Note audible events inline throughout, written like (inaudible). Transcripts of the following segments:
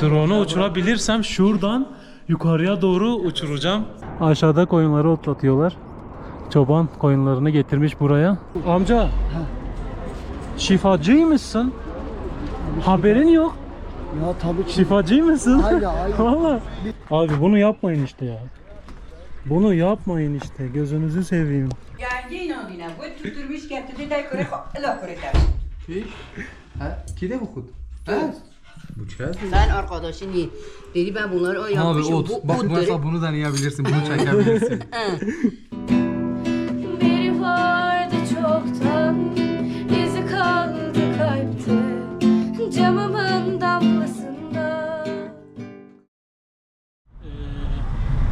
Drone'u uçurabilirsem şuradan yukarıya doğru uçuracağım. Aşağıda koyunları otlatıyorlar. Çoban koyunlarını getirmiş buraya. Amca. Şifacı mısın? Haberin yok. Ya tabii ki. Şifacı mısın? Hayır, hayır. (laughs) Valla. Abi bunu yapmayın işte ya. Bunu yapmayın işte. Gözünüzü seveyim. Geldi inandına. Bu tutturmuş getirdi de kure la der. Ki? Ha? Kide bu kut? Ha? Bu çöz. Sen arkadaşın iyi. Dedi ben bunları o Abi yapmışım. ot. Bu Bak ot mesela bunu deneyebilirsin. Bunu çekebilirsin. (laughs) Biri vardı çoktan izi kaldı kalpte camımın damlasında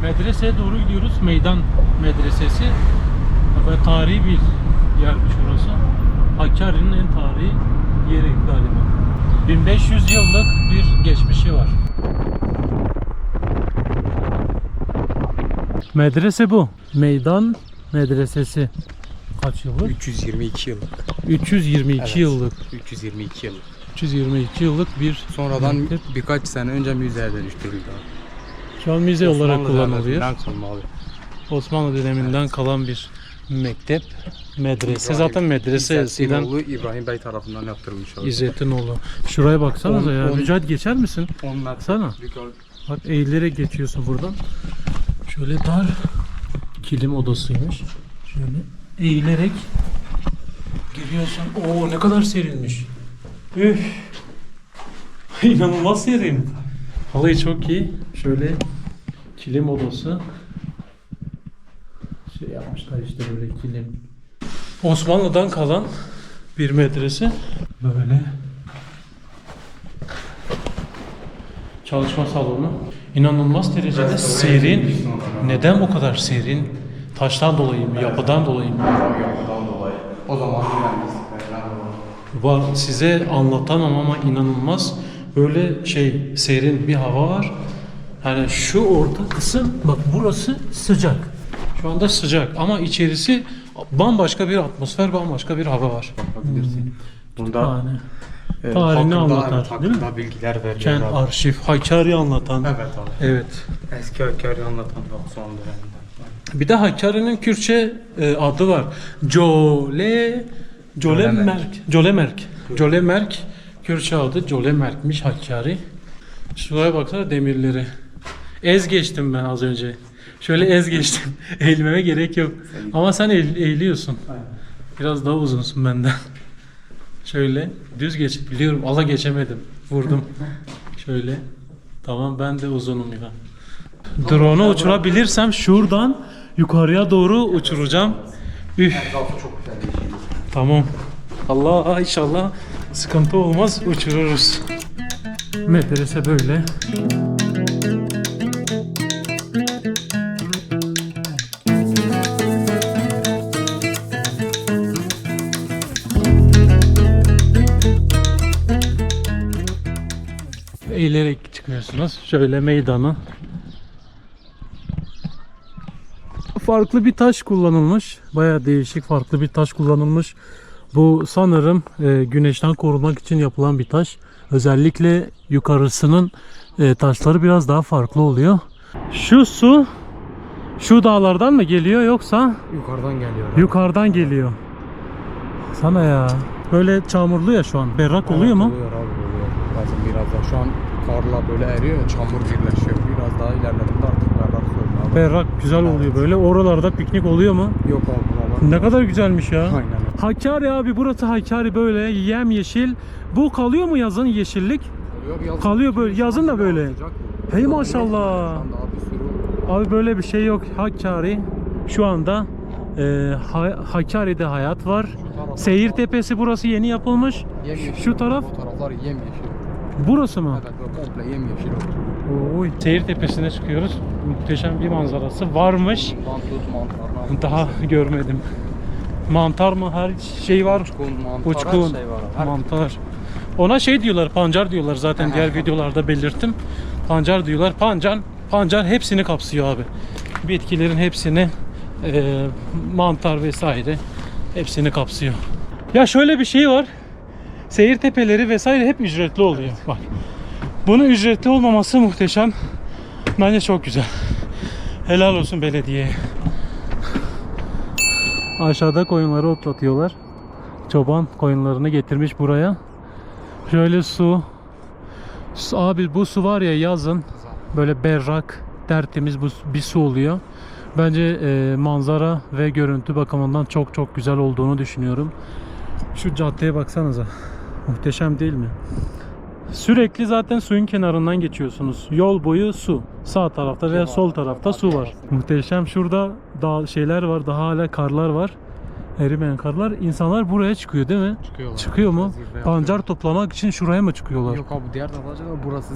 Medreseye doğru gidiyoruz. Meydan Medresesi. Ve tarihi bir yermiş orası. Hakkari'nin en tarihi yeri galiba. 1500 yıllık bir geçmişi var. Medrese bu. Meydan Medresesi. Kaç yıllık? 322 yıl. 322 Evet. yıllık. 322 yıl. 322 yıllık bir Sonradan mektep. birkaç sene önce müzeye dönüştürüldü. Şu an müze olarak Osmanlı kullanılıyor. kalma abi. Osmanlı döneminden kalan bir mektep, medrese. İbrahim- Zaten medrese eskiden İbrahim Bey tarafından yaptırılmış. İzzetinoğlu. Şuraya baksanıza On- ya. on- Mücahit geçer misin? 10 metre. Sana. Bak eğilerek geçiyorsun buradan. Şöyle dar kilim odasıymış. Şöyle eğilerek giriyorsun. Oo ne kadar serinmiş. Üf. (laughs) İnanılmaz serin. Halayı çok iyi. Şöyle kilim odası. Şey yapmışlar işte böyle kilim. Osmanlı'dan kalan bir medrese. Böyle çalışma salonu. İnanılmaz derecede serin. Neden bu kadar serin? Taştan dolayı mı? Yapıdan dolayı mı? O zaman Va- Size anlatamam ama inanılmaz böyle şey serin bir hava var. Yani şu orta kısım bak burası sıcak. Şu anda sıcak ama içerisi bambaşka bir atmosfer, bambaşka bir hava var. bakabilirsin. Bunda Yani e, tarihini anlatan, evet, değil mi? bilgiler veriyor kent abi. arşiv, Hakkari anlatan. Evet abi. Evet. Eski Hakkari anlatan da Osmanlı döneminden. Bir de Hakkari'nin Kürtçe e, adı var. Jole Jolemerk. Jolemerk. Jolemerk. Kürtçe adı Jolemerk'miş Hakkari. Şuraya baksana demirleri. Ez geçtim ben az önce. Şöyle ez geçtim. (laughs) Eğilmeme gerek yok. Ama sen eğ- eğiliyorsun. Biraz daha uzunsun benden. Şöyle düz geç. Biliyorum ala geçemedim. Vurdum. (laughs) Şöyle. Tamam ben de uzunum ya. Drone'u uçurabilirsem şuradan yukarıya doğru uçuracağım. Üf. Tamam. Allah inşallah sıkıntı olmaz uçururuz. Medrese böyle. Eğilerek çıkıyorsunuz. Şöyle meydanı. farklı bir taş kullanılmış. Baya değişik farklı bir taş kullanılmış. Bu sanırım e, güneşten korunmak için yapılan bir taş. Özellikle yukarısının e, taşları biraz daha farklı oluyor. Şu su şu dağlardan mı geliyor yoksa Yukarıdan geliyor. abi. yukarıdan geliyor? Sana ya. Böyle çamurlu ya şu an. Berrak oluyor mu? Oluyor abi oluyor. Lazım biraz daha. Şu an karla böyle eriyor çamur birleşiyor. Biraz daha ilerlediğinde artık berrak oluyor. Berrak güzel oluyor böyle. Oralarda piknik oluyor mu? Yok abi buna bak. Ne kadar güzelmiş ya. Aynen. Hakkari abi burası Hakkari böyle yem yeşil. Bu kalıyor mu yazın yeşillik? Oluyor, yazın- Kalıyor böyle, yazın da böyle. Hey maşallah. Abi böyle bir şey yok. Hakkari şu anda e, Ha- Hakkari'de hayat var. Seyir Tepesi burası yeni yapılmış. yemyeşil. Şu taraf Bu taraflar yemyeşil. Burası mı? Evet komple yemyeşil oldu. Oy. Seyir Tepesi'ne çıkıyoruz. Muhteşem bir manzarası varmış. Bundan tut mantarlar. Daha görmedim. Mantar mı her şey var. Uçkun, mantar Uçkun, şey var. Her mantar. Ona şey diyorlar, pancar diyorlar zaten diğer (laughs) videolarda belirttim. Pancar diyorlar. Pancar, pancar hepsini kapsıyor abi. Bitkilerin hepsini, e, mantar vesaire hepsini kapsıyor. Ya şöyle bir şey var. Seyir tepeleri vesaire hep ücretli oluyor. Bak. Bunun ücretli olmaması muhteşem. Bence çok güzel. Helal olsun belediyeye. Aşağıda koyunları otlatıyorlar. Çoban koyunlarını getirmiş buraya. Şöyle su. Su- Abi bu su var ya yazın böyle berrak, tertemiz bu bir su oluyor. Bence e, manzara ve görüntü bakımından çok çok güzel olduğunu düşünüyorum. Şu caddeye baksanıza. Muhteşem değil mi? Sürekli zaten suyun kenarından geçiyorsunuz. Yol boyu su. Sağ tarafta veya sol tarafta su var. Muhteşem. Şurada dağ şeyler var. Daha hala karlar var. Erimeyen karlar. İnsanlar buraya çıkıyor değil mi? Çıkıyorlar. Çıkıyor mu? Zirve yapıyor. Pancar toplamak için şuraya mı çıkıyorlar? Yok abi diğer tarafta burası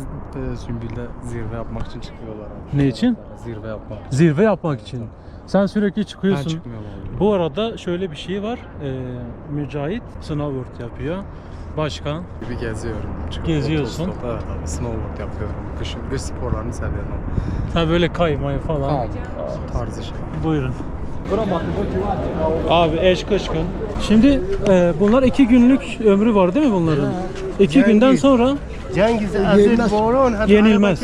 e, Sümbül'de zirve yapmak için çıkıyorlar abi. Ne için? Zirve yapmak. Zirve yapmak için. Sen sürekli Ben çıkıyorsun. çıkmıyorum abi. Bu arada şöyle bir şey var. Ee, Mücahit snowboard yapıyor. Başkan. Bir geziyorum. Çıkıp Geziyorsun. otostop, Evet abi snowboard yapıyorum. Kışın kış sporlarını seviyorum. Ha böyle kaymayı falan. Tamam. Tarzı şey. Buyurun. Abi eş kışkın. Şimdi e, bunlar iki günlük ömrü var değil mi bunların? İki günden sonra Cengiz Aziz Boron Yenilmez.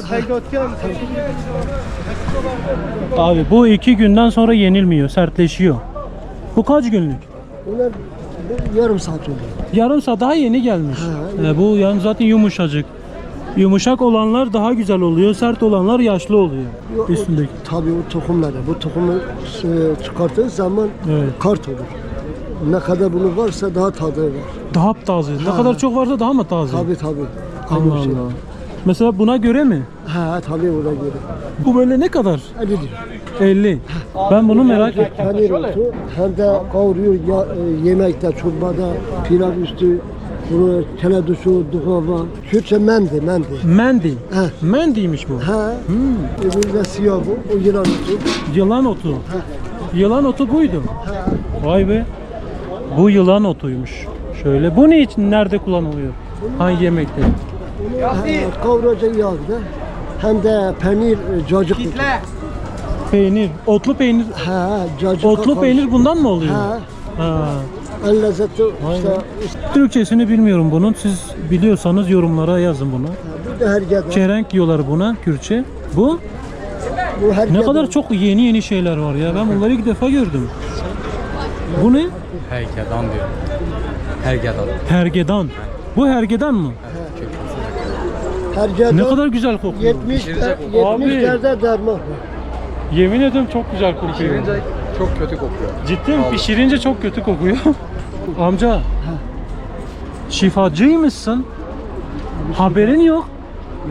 abi bu iki günden sonra yenilmiyor, sertleşiyor. Bu kaç günlük? Bunlar bu yarım saat oldu. Yarım saat daha yeni gelmiş. E, bu yani zaten yumuşacık. Yumuşak olanlar daha güzel oluyor, sert olanlar yaşlı oluyor. O- Üstündeki. Tabii o tohumları. Bu tohumu e, çıkarttığı zaman Evet. kart olur. Ne kadar bunu varsa daha tadı var. Daha taze. Ne Ha. kadar çok varsa daha mı taze? Tabii tabii. Allah şey. Allah. Mesela buna göre mi? Ha tabii ona göre. Bu böyle ne kadar? 50 lira. 50. Ben bunu merak ettim. Peynir otu hem de kavuruyor ya, e, yemekte, çorbada, pilav üstü, bunu teledüsü, duhava. Kürtçe mendi, mendi. Mendi. He. Mendiymiş bu. Ha, Hmm. öbürü de siyah bu, o yılan otu. Yılan otu. Yılan otu buydu. Vay be. Bu yılan otuymuş. Şöyle. Bu ne için nerede kullanılıyor? Hangi yemekte? Bunu kavuracak yağda. Hem de peynir, e, cacık otu. Peynir. Otlu peynir. Ha, cacık Otlu peynir bundan mı oluyor? Ha, Ha. en lezzetli Vay işte. Türkçesini bilmiyorum bunun. Siz biliyorsanız yorumlara yazın bunu. bu da her gelen. Çerenk diyorlar buna Kürtçe. Bu Bu her ne kadar çok yeni yeni şeyler var ya. Ben bunları ilk defa gördüm. Bu ne? Heykedan diyor. Hergedan. Hergedan. Bu hergedan mı? Her gelen. Ne kadar güzel kokuyor. 70 Pişirecek de- Abi. 70 derde derman. Yemin ediyorum çok güzel kokuyor. Pişirince çok kötü kokuyor. Ciddi mi? Vallahi. Pişirince çok kötü kokuyor. (laughs) Amca. Şifacıymışsın. Haberin yok.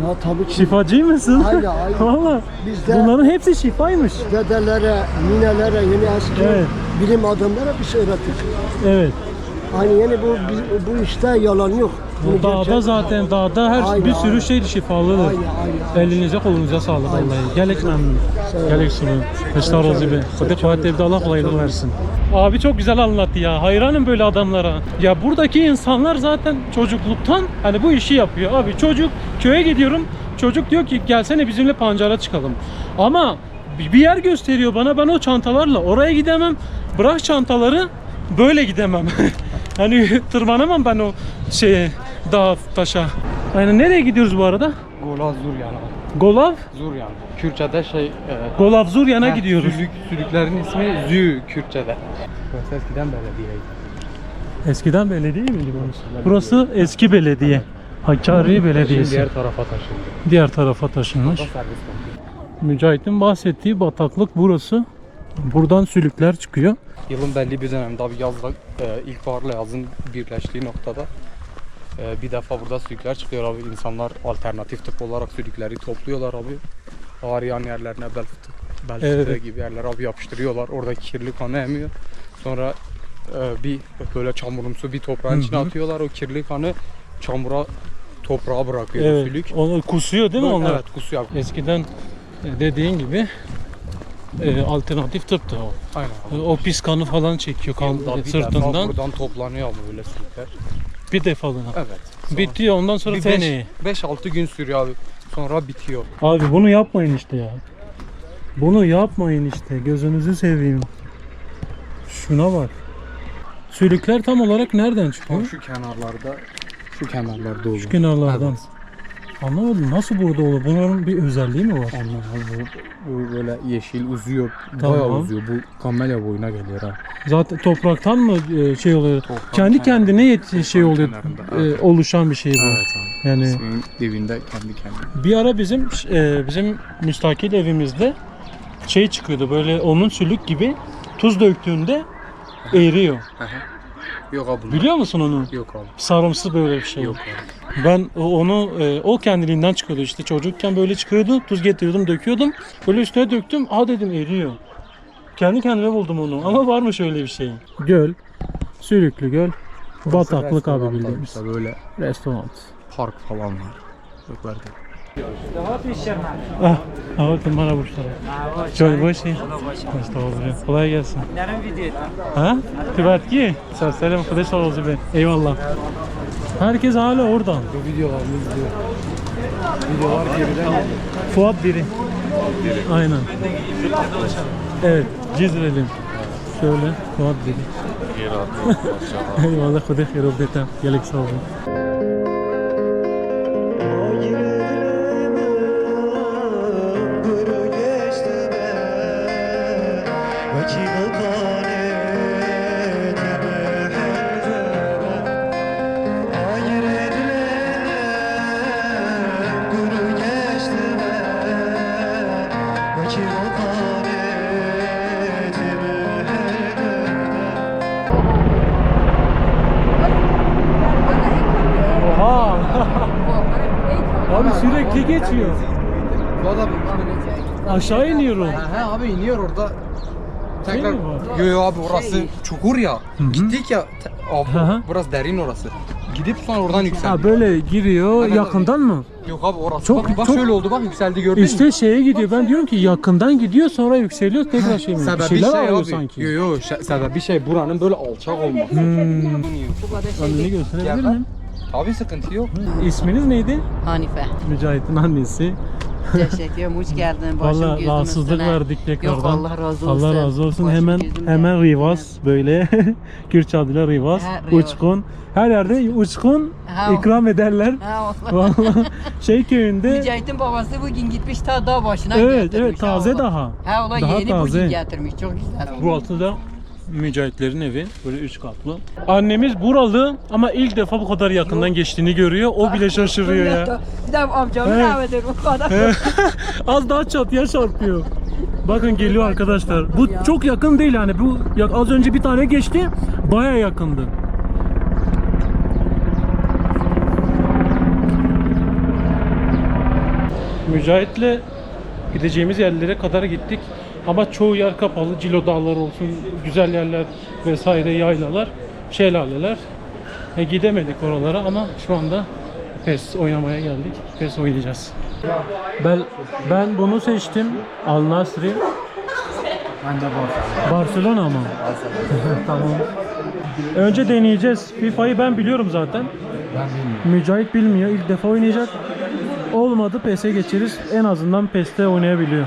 Ya tabii ki Şifacıymışsın. Aynen, (laughs) aynen. Valla. Bizde- Bunların hepsi şifaymış. dedelere, ninelere, yeni eski Evet. bilim adamlara bir şey öğrettik. Evet. Hani yani bu bu işte yalan yok. Bu dağda gerçek- zaten dağda her Aynen, bir sürü aynen. şey şifalıdır. Aynen, aynen. Elinize kolunuza sağlık vallahi. Gelek memnun. Gelek. Eşler razı be. Hadi kuvvet evde Allah kolaylık versin. Abi çok güzel anlattı ya. Hayranım böyle adamlara. Ya buradaki insanlar zaten çocukluktan hani bu işi yapıyor. Abi çocuk köye gidiyorum. Çocuk diyor ki gelsene bizimle pancara çıkalım. Ama bir yer gösteriyor bana. Ben o çantalarla oraya gidemem. Bırak çantaları böyle gidemem. (laughs) hani (laughs) tırmanamam ben o şeye dağa taşa. Aynen nereye gidiyoruz bu arada? Gola Zuryan. Golav, Zuryan. Kürtçe'de şey... E, Golavzurya'na heh, gidiyoruz. Sülük, sülüklerin ismi Zü Kürtçe'de. Burası eskiden belediyeydi. Eskiden belediye miydi burası? Burası eski belediye. Hakkari Belediyesi. diğer tarafa taşındı. Diğer tarafa taşınmış. Mücahit'in bahsettiği bataklık burası. Buradan sülükler çıkıyor. Yılın belli bir döneminde abi yazla e, ilkbaharla yazın birleştiği noktada e, bir defa burada sülükler çıkıyor abi. İnsanlar alternatif tıp olarak sülükleri topluyorlar abi. Ağrıyan yerlerine bel bel Evet. gibi yerlere abi yapıştırıyorlar. Oradaki kirli kanı emiyor. Sonra e, bir böyle çamurumsu bir toprağın içine atıyorlar. O kirli kanı çamura toprağa bırakıyor Evet. sülük. Onu kusuyor değil mi onlar? Evet kusuyor. Eskiden e, dediğin gibi e, alternatif tıptı o. Aynen E. O pis kanı falan çekiyor kan, Yılda bir defa sırtından. buradan toplanıyor ama öyle sülükler. Bir defalığına. Evet. Sonra- Bitti ondan sonra seneye. 5-6 gün sürüyor abi. Sonra bitiyor. Abi bunu yapmayın işte ya. Bunu yapmayın işte. Gözünüzü seveyim. Şuna bak. Sülükler tam olarak nereden çıkıyor? Şu kenarlarda şu kenarlarda olur. Şu kenarlardan. Anlamadım nasıl burada olur? Bunların bir özelliği mi var? Anlam bu, bu böyle yeşil uzuyor. Tamam. Bayağı uzuyor. Bu kamelya boyuna geliyor ha. Zaten topraktan mı e, şey oluyor? Toprak Kendi kendi- kendine yet şey oluyor. e, oluşan bir şey bu. Evet abi. Yani dibinde kendi kendine. bir ara bizim e, bizim müstakil evimizde şey çıkıyordu böyle onun sülük gibi tuz döktüğünde eriyor. Yok abi. Biliyor musun onu? Yok abi. Sarımsı böyle bir şey. Yok abi. Ben o- onu e, o kendiliğinden çıkıyordu işte çocukken böyle çıkıyordu. Tuz getiriyordum, döküyordum. Böyle üstüne döktüm. Aa dedim eriyor. Kendi kendime buldum onu. Ama var mı şöyle bir şey? Göl. Sülüklü göl. Bataklık abi Restoran bildiğimiz. işte böyle Restoran. park falan var. Yok verdi. Ah, evet bana burçlara. Çok boş iyi. Başta olacak. Kolay gelsin. Ha? Tibetki. Selam arkadaş olacak be. Eyvallah. Herkes hala oradan. Bu videolarını izliyor. Videolar geriden Fuat biri. Aynen. Evet, Cizre'lim. Şöyle, Fuat biri. (laughs) Eyvallah, oldu tam. Gelik sağ olun. Oha! Abi sürekli geçiyor. Bu da Aşağı iniyorum. He abi iniyor orada. Şey Tekrar yo yo abi orası çukur ya. Gittik ya abi Hı hı. burası derin orası. Gidip sonra oradan yükseldik. Ha böyle giriyor, Evet, yakından mı? Yok abi orası. Çok- bak, bak çok- şöyle oldu bak yükseldi gördün mü? İşte şeye gidiyor. Ben diyorum ki yakından gidiyor sonra yükseliyor tekrar şey mi? Bir Sebebi şeyler şey alıyor abi. sanki. Yo yo şey, sebebi şey buranın böyle alçak olması. Hmm. Bu kadar şey Önünü gösterebilir Gel miyim? Abi sıkıntı yok. İsminiz neydi? Hanife. Mücahit'in annesi. Teşekkür ederim. Hoş geldin. Başım Valla gözüm rahatsızlık üstüne. verdik tekrardan. Yok Allah razı olsun. Allah razı olsun. Başım hemen hemen. Rivas böyle (laughs) Kürt adıyla Rivas, Ha, Rivas. Uçkun. Her yerde Uçkun Ha, ikram ederler. Ha, (laughs) vallahi. Valla şey köyünde Mücahit'in babası bugün gitmiş ta dağ başına Evet, getirmiş. evet, taze Ha, daha. Ha ola Daha yeni taze. bugün getirmiş. Çok güzel. bu altıda Mücahitlerin evi böyle üç katlı. Annemiz buralı ama ilk defa bu kadar yakından geçtiğini görüyor. O bile şaşırıyor ya. Bir de amcamın Evet. evidir bu kadar. (laughs) Az daha çatıya çarpıyor. Bakın geliyor arkadaşlar. Bu çok yakın değil yani. Bu az önce bir tane geçti. Baya yakındı. Mücahit'le gideceğimiz yerlere kadar gittik. Ama çoğu yer kapalı. Cilo dağları olsun, güzel yerler vesaire yaylalar, şelaleler. E, gidemedik oralara ama şu anda PES oynamaya geldik. PES oynayacağız. Ben ben bunu seçtim. Al Nasri. Ben de var. Barcelona mı? (laughs) tamam. Önce deneyeceğiz. FIFA'yı ben biliyorum zaten. Ben bilmiyorum. Mücahit bilmiyor. İlk defa oynayacak. Olmadı PES'e geçeriz. En azından PES'te oynayabiliyor.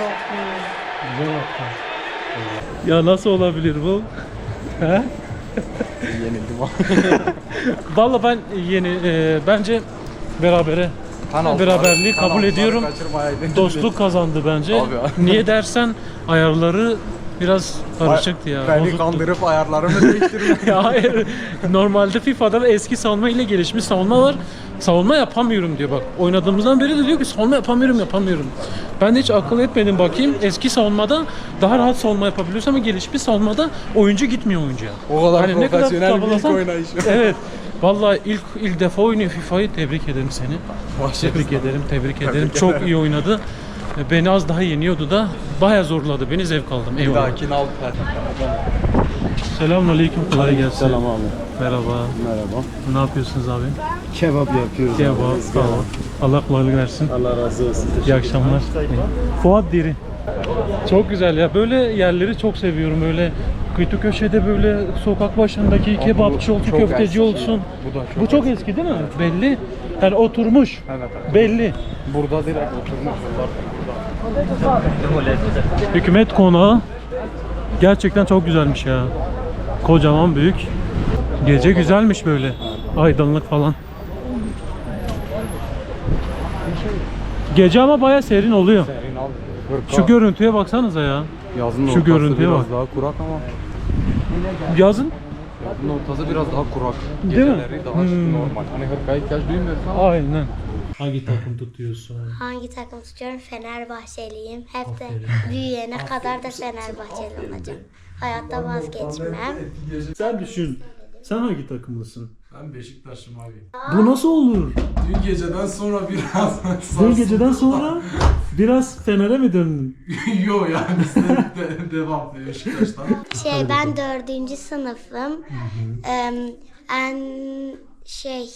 ya. Güzel yaptın. Ya nasıl olabilir bu? He? Yenildim abi. (laughs) Vallahi ben yeni e, bence berabere beraberliği kabul ediyorum. Dostluk kazandı bence. Abi ya. Niye dersen ayarları biraz karışıktı ya. Beni bozuktu. kandırıp ayarlarımı değiştirme. (laughs) ya hayır. Normalde FIFA'da eski savunma ile gelişmiş savunma var. Savunma yapamıyorum diyor bak. Oynadığımızdan beri de diyor ki savunma yapamıyorum yapamıyorum. Ben de hiç akıl etmedim bakayım. Eski savunmada daha rahat savunma yapabiliyorsun ama gelişmiş savunmada oyuncu gitmiyor oyuncuya. O kadar Hani ne kadar profesyonel bir ilk çabalasan- oynayışı. (laughs) Evet. Vallahi ilk ilk defa oynuyor FIFA'yı tebrik ederim seni. Tebrik ederim, tebrik ederim. Çok iyi oynadı. E, Beni az daha yeniyordu da bayağı zorladı. Beni zevk aldım. Eyvallah. Lakin al. Selamünaleyküm. Kolay gelsin. Selam abi. Merhaba. Merhaba. Ne yapıyorsunuz abi? Kebap yapıyoruz. Kebap. abi. Ol. Allah kolaylık versin. Allah razı olsun. İyi akşamlar. Fuat Diri. Çok güzel ya. Böyle yerleri çok seviyorum. Böyle kıyı köşede böyle sokak başındaki kebapçı olsun, köfteci eski. olsun. Bu da çok Bu çok eski değil mi? Belli. Yani oturmuş. Evet. Belli. Burada direkt oturmuşlar. Hükümet konağı gerçekten çok güzelmiş ya. Kocaman büyük. Gece güzelmiş böyle. Aydınlık falan. Gece ama baya serin oluyor. Şu görüntüye baksanıza ya. Yazın şu görüntüye bak. daha kurak ama Yazın yazın ortası biraz daha kurak. Değil mi? Geceleri daha Hmm. normal. Hani hırkaya ihtiyaç duymuyorsun ama aynen. Hangi takım tutuyorsun? Hangi takım tutuyorum? Fenerbahçeliyim. Hep de Aferin. büyüyene kadar da Fenerbahçeli olacağım. Hayatta vazgeçmem. Sen düşün. Sen hangi takımlısın? Ben Beşiktaş'ım abi. Bu nasıl olur? Dün geceden sonra biraz Dün geceden sonra biraz Fener'e mi döndün? (laughs) Yo yani de, de, devam Beşiktaş'tan. Şey ben dördüncü sınıfım. Em, en şey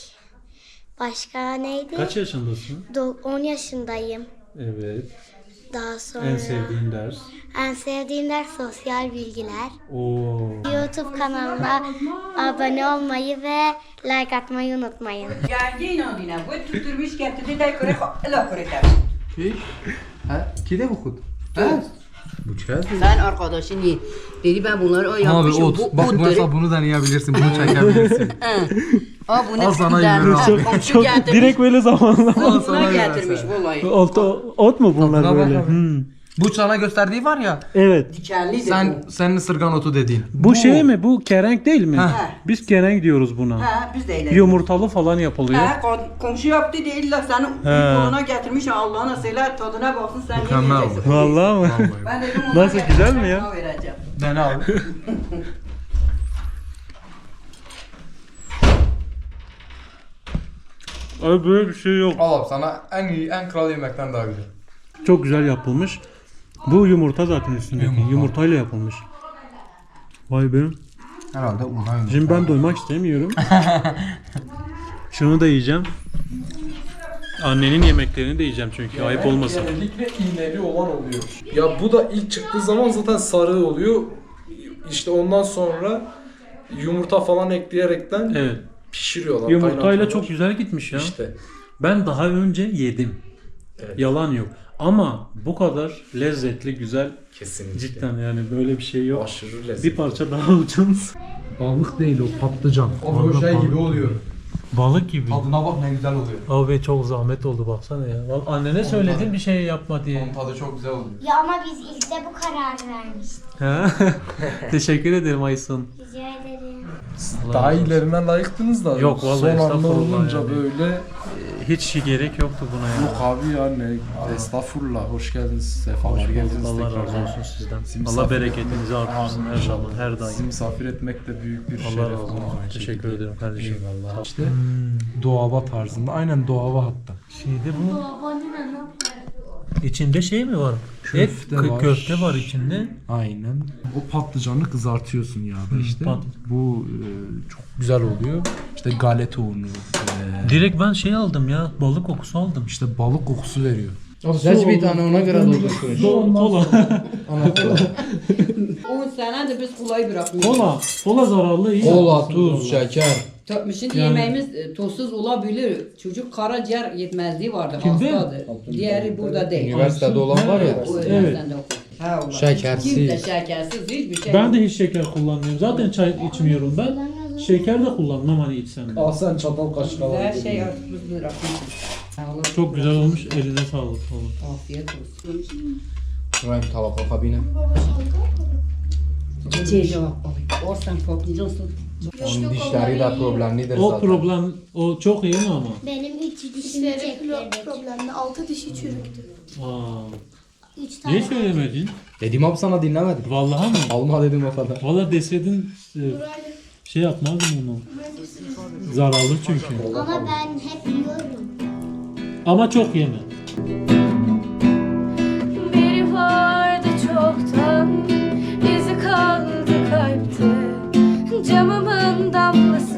başka neydi? Kaç yaşındasın? Do- 10 yaşındayım. Evet. Daha sonra En sevdiğin ders. en sevdiğim ders sosyal bilgiler. Oo. YouTube kanalına abone olmayı ve like atmayı unutmayın. Geldi inandına. Bu tutturmuş getirdi de kırık. La kırık. Ha? Kide bu kut? Bu çerez mi? Sen arkadaşın iyi. Dedi ben bunları o Abi yapmışım. ot. Bu, Bak bu mesela bunu deneyebilirsin. Bunu (laughs) çekebilirsin. Aa bunu Al sana der- yürü. Ha, Çok, komşu çok getirmiş. direkt böyle zamanla. Buna sana getirmiş versen. vallahi. Ot, ot mu bunlar Tadına bak böyle? abi. Hmm. Bu sana gösterdiği var ya. Evet. Dikenli de Sen bu. senin ısırgan otu dediğin. Bu, şey mi? Bu kerenk değil mi? Heh. Biz kerenk diyoruz buna. Ha biz de öyle. Yumurtalı falan yapılıyor. Ha kom- komşu yaptı de illa senin He. koluna getirmiş Allah'ına söyle tadına baksın sen Mükemmel yemeyeceksin. Vallahi mı? Ben dedim ona Nasıl, güzel mi ya? ona vereceğim. Dene abi. Abi böyle bir şey yok. Al abi sana en iyi, en kral yemekten daha güzel. Çok güzel yapılmış. Bu yumurta zaten üstündeki. Yumurtayla yapılmış. Vay be. Herhalde undan yumurta. Şimdi ben doymak istemiyorum. (laughs) Şunu da yiyeceğim. Annenin yemeklerini de yiyeceğim çünkü ayıp olmasın. Genellikle iğneli olan oluyor. Ya bu da ilk çıktığı zaman zaten sarı oluyor. İşte ondan sonra yumurta falan ekleyerekten Evet. pişiriyorlar. Yumurtayla kaynatıyorlar. çok güzel gitmiş ya. İşte. Ben daha önce yedim. Evet. Yalan yok. Ama bu kadar lezzetli, güzel Kesinlikle. cidden yani böyle bir şey yok. Aşırı lezzetli. Bir parça daha alacağım. Balık değil o patlıcan. O şey gibi oluyor. Balık gibi. Tadına bak ne güzel oluyor. Abi çok zahmet oldu baksana ya. Vallahi Annene söyledin bir şey yapma diye. Onun tadı çok güzel oluyor. Ya ama biz ilk de bu kararı vermiştik. Ha? (laughs) Teşekkür ederim Aysun. Rica ederim. Daha iyilerine layıktınız da. Yok vallahi Son anda estağfurullah olunca yani. böyle Hiç gerek yoktu buna ya. Yok abi ya ne estağfurullah hoş geldiniz sefalar geldiniz Allah razı olsun sizden. Sizi Allah misafir bereketinizi artırsın her zaman, her Sizi daim. misafir etmek de büyük bir Allah şeref. razı olsun. Teşekkür ederim kardeşim. Eyvallah. İşte doğava tarzında. Aynen doğava hatta. Şeyde bu içinde şey mi var? Köfte Et, var. köfte var içinde. Aynen. O patlıcanı kızartıyorsun yağda işte. pat- Bu e, çok güzel oluyor. İşte galeta unu. e, Direkt ben şey aldım ya, balık kokusu aldım. işte balık kokusu veriyor. Seç bir tane ona göre doldursun. Kola, kola. 10 senedir biz kolayı bırakmıyoruz. kola, kola zararlı iyi. Kola, tuz, şeker. Şimdi yemeğimiz e, tuzsuz olabilir. Çocuk karaciğer yetmezliği vardı. Kimde? Diğeri burada değil. Üniversitede olan var ya. O Evet. üniversitede okuyor. Ha, Allah. Şekersiz. Kimse şekersiz hiçbir şey Ben yok. de hiç şeker kullanmıyorum. Zaten çay içmiyorum ben. Şeker de kullanmam hani içsem de. Al sen çatal kaşık al. Her şey artık. Çok güzel olmuş. Eline sağlık oğlum. Afiyet olsun. Şuraya bir tabak kabine. Çiçeğe cevap alayım. Orsan patlıcansın. Onun dişleri de problemlidir O zaten. problem, o çok iyi mi ama? Benim üç dişimi çektirdik. Problemli. Altı dişi çürüktü. Aa, Üç tane. niye söylemedin? Dedim abi sana dinlemedim. Vallahi mı? Alma dedim o kadar. Valla deseydin e, şey yapmazdım onu. Zararlı çünkü. Ama ben hep yiyorum. Ama çok yeme. yoktu kalpte. Camımın damlası